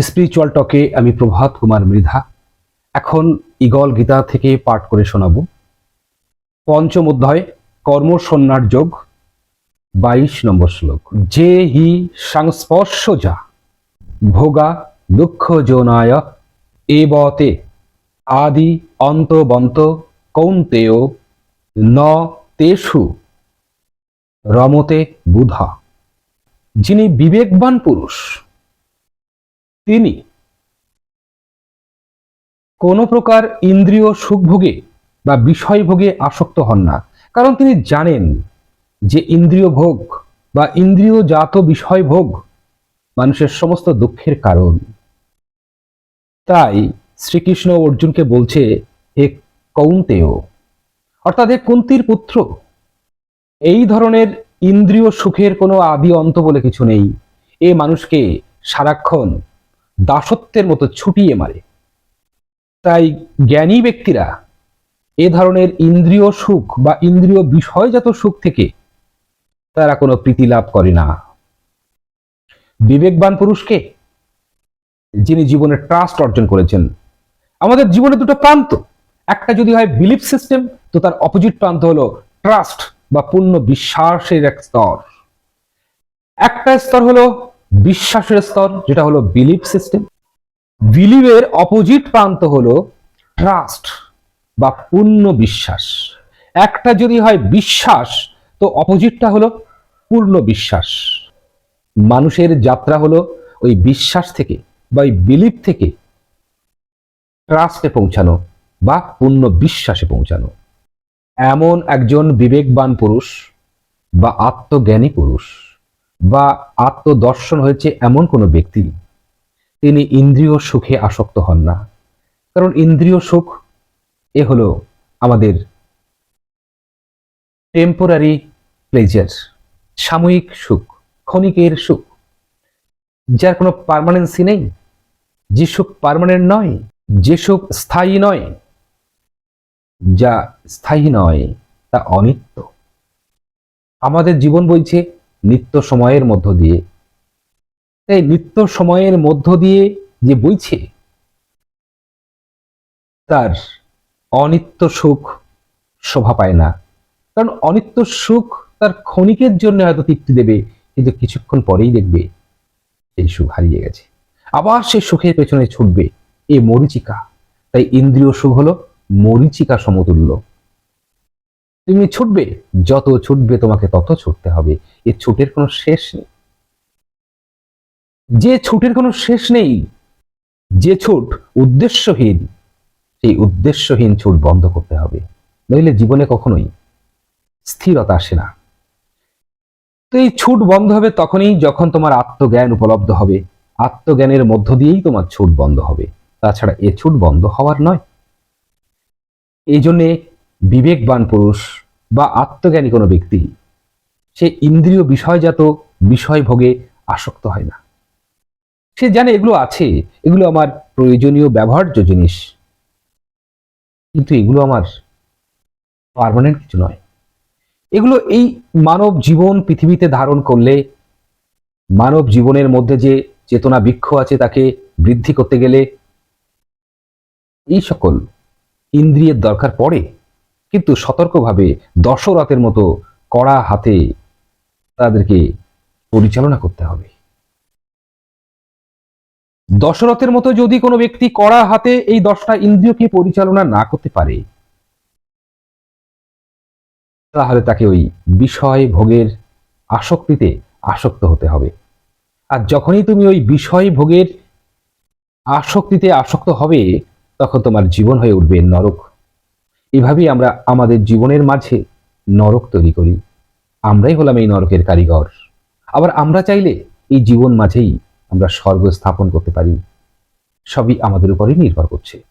Spiritual টকে আমি প্রভাত কুমার মৃধা। এখন eagle Gita থেকে পাঠ করে শোনাব। পঞ্চম অধ্যায়, কর্মসন্ন্যার যোগ, বাইশ নম্বর শ্লোক। যে হি সংস্পর্শ যা, ভোগা দুঃখ যোনায় এবতে আদি অন্তবন্ত কৌন্তেয় ন তেষু রমতে বুধা। যিনি বিবেকবান পুরুষ তিনি কোনো প্রকার ইন্দ্রিয় সুখভোগে বা বিষয়ভোগে আসক্ত হন না। কারণ তিনি জানেন যে ইন্দ্রিয় ভোগ বা ইন্দ্রিয় জাত বিষয় ভোগ মানুষের সমস্ত দুঃখের কারণ। তাই শ্রীকৃষ্ণ অর্জুনকে বলছে, হে কৌন্তেয়, অর্থাৎ হে কুন্তির পুত্র, এই ধরনের ইন্দ্রিয় সুখের কোনো আদি অন্ত বলে কিছু নেই। এ মানুষকে সারাক্ষণ দাসত্বের মতো ছুটিয়ে মারে। তাই জ্ঞানী ব্যক্তিরা এ ধরনের ইন্দ্রিয় সুখ বা ইন্দ্রিয় বিষয়জাত সুখ থেকে তারা কোনো প্রীতি লাভ করে না। বিবেকবান পুরুষকে যিনি জীবনে ট্রাস্ট অর্জন করেছেন, আমাদের জীবনে দুটো প্রান্ত। একটা যদি হয় বিলিফ সিস্টেম তো তার অপোজিট প্রান্ত হলো ট্রাস্ট বা পূর্ণ বিশ্বাসের এক স্তর। একটা স্তর হলো বিশ্বাসের স্তর, যেটা হলো বিলিভ সিস্টেম বিলিভের অপোজিট প্রান্ত হলো ট্রাস্ট বা পূর্ণ বিশ্বাস। একটা যদি হয় বিশ্বাস, তো অপোজিটটা হলো পূর্ণ বিশ্বাস। মানুষের যাত্রা হলো ওই বিশ্বাস থেকে বা ওই বিলিভ থেকে ট্রাস্টে পৌঁছানো বা পূর্ণ বিশ্বাসে পৌঁছানো। এমন একজন বিবেকবান পুরুষ বা আত্মজ্ঞানী পুরুষ বা আত্মদর্শন হয়েছে এমন কোনো ব্যক্তি? তিনি ইন্দ্রিয় সুখে আসক্ত হন না। কারণ ইন্দ্রিয় সুখ, এ হলো আমাদের টেম্পোরারি প্লেজার সাময়িক সুখ, ক্ষণিকের সুখ। যার কোনো পার্মানেন্সি নেই, যে সুখ পার্মানেন্ট নয়, যে সুখ স্থায়ী নয়, যা স্থায়ী নয়, তা অনিত্য। আমাদের জীবন বইছে নিত্য সময়ের মধ্য দিয়ে। তাই নিত্য সময়ের মধ্য দিয়ে যে বইছে, তার অনিত্য সুখ শোভা পায় না। কারণ অনিত্য সুখ তার ক্ষণিকের জন্য হয়তো তৃপ্তি দেবে, কিন্তু কিছুক্ষণ পরেই দেখবে সেই সুখ হারিয়ে গেছে। আবার সে সুখের পেছনে ছুটবে এ মরিচিকা। তাই ইন্দ্রিয় সুখ হলো মরিচিকা সমতুল্য। তুমি ছুটবে, যত ছুটবে তোমাকে তত ছুটতে হবে। এ ছুটের কোনো শেষ নেই। যে ছুটের কোনো শেষ নেই, যে ছুট উদ্দেশ্যহীন, সেই উদ্দেশ্যহীন ছুট বন্ধ করতে হবে। নইলে জীবনে কখনোই স্থিরতা আসে না। তো এই ছুট বন্ধ হবে তখনই যখন তোমার আত্মজ্ঞান উপলব্ধ হবে। আত্মজ্ঞানের মধ্য দিয়েই তোমার ছুট বন্ধ হবে। তাছাড়া এ ছুট বন্ধ হওয়ার নয়। এই জন্যে বিবেকবান পুরুষ বা আত্মজ্ঞানী কোনো ব্যক্তি, সে ইন্দ্রিয় বিষয়জাত বিষয় ভোগে আসক্ত হয় না। সে জানে এগুলো আছে, এগুলো আমার প্রয়োজনীয় ব্যবহার্য জিনিস। কিন্তু এগুলো আমার পার্মানেন্ট কিছু নয়। এগুলো এই মানব জীবন পৃথিবীতে ধারণ করলে, মানব জীবনের মধ্যে যে চেতনা বৃক্ষ আছে তাকে বৃদ্ধি করতে গেলে, এই সকল ইন্দ্রিয়ের দরকার পড়ে। কিন্তু সতর্কভাবে দশরথের মতো কড়া হাতে তাদেরকে পরিচালনা করতে হবে। দশরথের মতো যদি কোনো ব্যক্তি কড়া হাতে এই দশটা ইন্দ্রিয়কে পরিচালনা না করতে পারে, তাহলে তাকে ওই বিষয় ভোগের আসক্তিতে আসক্ত হতে হবে। আর যখনই তুমি ওই বিষয় ভোগের আসক্তিতে আসক্ত হবে, তখন তোমার জীবন হয়ে উঠবে নরক। এভাবেই আমরা আমাদের জীবনের মাঝে নরক তৈরি করি। আমরাই হলাম এই নরকের কারিগর। আবার আমরা চাইলে এই জীবন মাঝেই আমরা স্বর্গ স্থাপন করতে পারি। সবই আমাদের উপরই নির্ভর করছে।